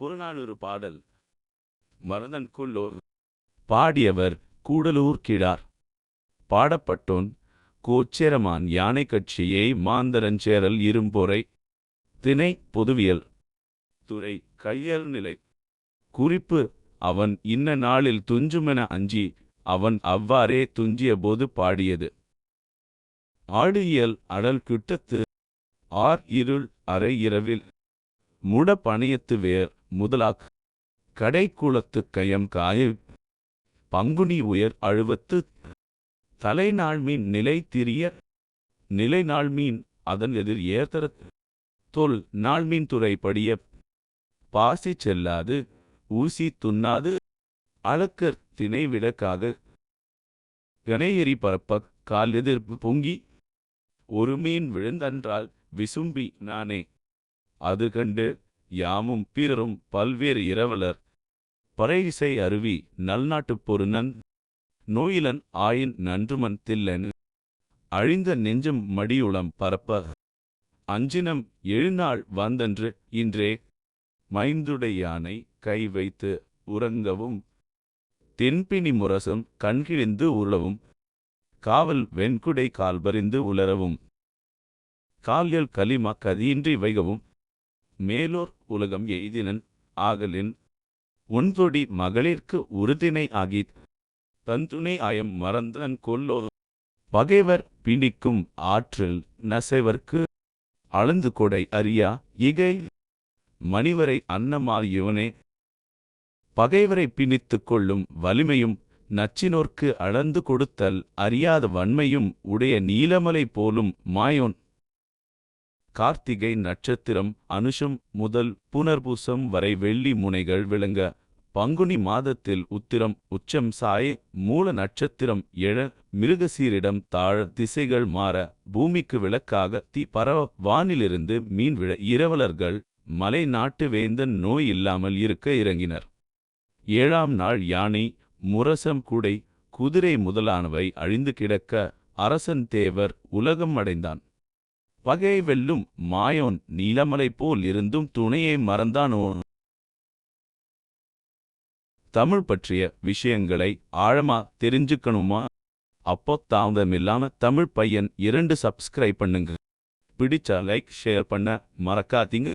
புறநானூறு பாடல். மருதன் பாடியவர் கூடலூர் கிழார். பாடப்பட்டோன் கோச்சேரமான் யானை கட்சியை மாந்தரஞ்சேரல் இரும்பொறை. திணை பொதுவியல். துறை கையல் நிலை. குறிப்பு அவன் இன்ன நாளில் துஞ்சுமென அஞ்சி அவன் அவ்வாறே துஞ்சியபோது பாடியது. ஆடியல் அடல் கிட்டத்து ஆர் இருள் அரை இரவில். முட பணியத்து வேர் முதலாக் கடைக்குளத்து கயம் காய பங்குனி உயர் அழுவத்து தலைநாள்மீன் நிலை திரிய நிலைநாள்மீன் அதன் எதிர் ஏத்தர தொல் நாள்மீன் துறை படிய பாசி செல்லாது ஊசி துண்ணாது அளக்கர் திணை விளக்காக கனையெறி பரப்ப கால் எதிர்ப்பு பொங்கி ஒரு மீன் விழுந்தன்றால் விசும்பி நானே அது கண்டு யாமும் பிறரும் பல்வேறு இரவலர். பறையிசை அருவி நல்நாட்டுப் பொருநன். நோயிலன் ஆயின் நன்றுமன் தில்லன். அழிந்த நெஞ்சம் மடியுளம் பரப்ப. அஞ்சினம் எழுநாள் வந்தன்று இன்றே. மைந்துடை யானை கை வைத்து உறங்கவும். தென்பினி முரசம் கண்கிழிந்து உழவும் காவல் வெண்குடை கால்பறிந்து உலரவும். கால்யல் களிமா கதியின்றி வைகவும். மேலோர் உலகம் எய்தினன் ஆகலின் உன்தொடி மகளிர்க்கு உறுதினை ஆகித் தந்துணை ஆயம் மறந்தன் கொல்லோ பகைவர் பிணிக்கும் ஆற்றில் நசைவர்க்கு அளந்து கொடை அறியா இகை மணிவரை அன்னமால் பகைவரை பிணித்துக் கொள்ளும் வலிமையும் நச்சினோர்க்கு அளந்து கொடுத்தல் அறியாத வன்மையும் உடைய நீலமலை போலும் மாயோன் கார்த்திகை நட்சத்திரம் அனுஷம் முதல் புனர்பூசம் வரை வெள்ளி முனைகள் விளங்க பங்குனி மாதத்தில் உத்திரம் உச்சம் சாய மூல நட்சத்திரம் எழ மிருகசீரிடம் தாழ திசைகள் மாற பூமிக்கு விளக்காக தீ பரவ வானிலிருந்து மீன் விழ இரவலர்கள் மலை நாட்டு வேந்தன் நோய் இல்லாமல் இருக்க இறங்கினர். ஏழாம் நாள் யானை முரசம் குடை குதிரை முதலானவை அழிந்து கிடக்க அரசன் தேவர் உலகம் அடைந்தான். பகை வெல்லும் மாயோன் நீலமலை போல் இருந்தும் துணையை மறந்தானோ தமிழ் பற்றிய விஷயங்களை ஆழமா தெரிஞ்சுக்கணுமா? அப்போ தாமதமில்லாம தமிழ் பையன் இரண்டு சப்ஸ்கிரைப் பண்ணுங்க. பிடிச்சா லைக் ஷேர் பண்ண மறக்காதீங்க.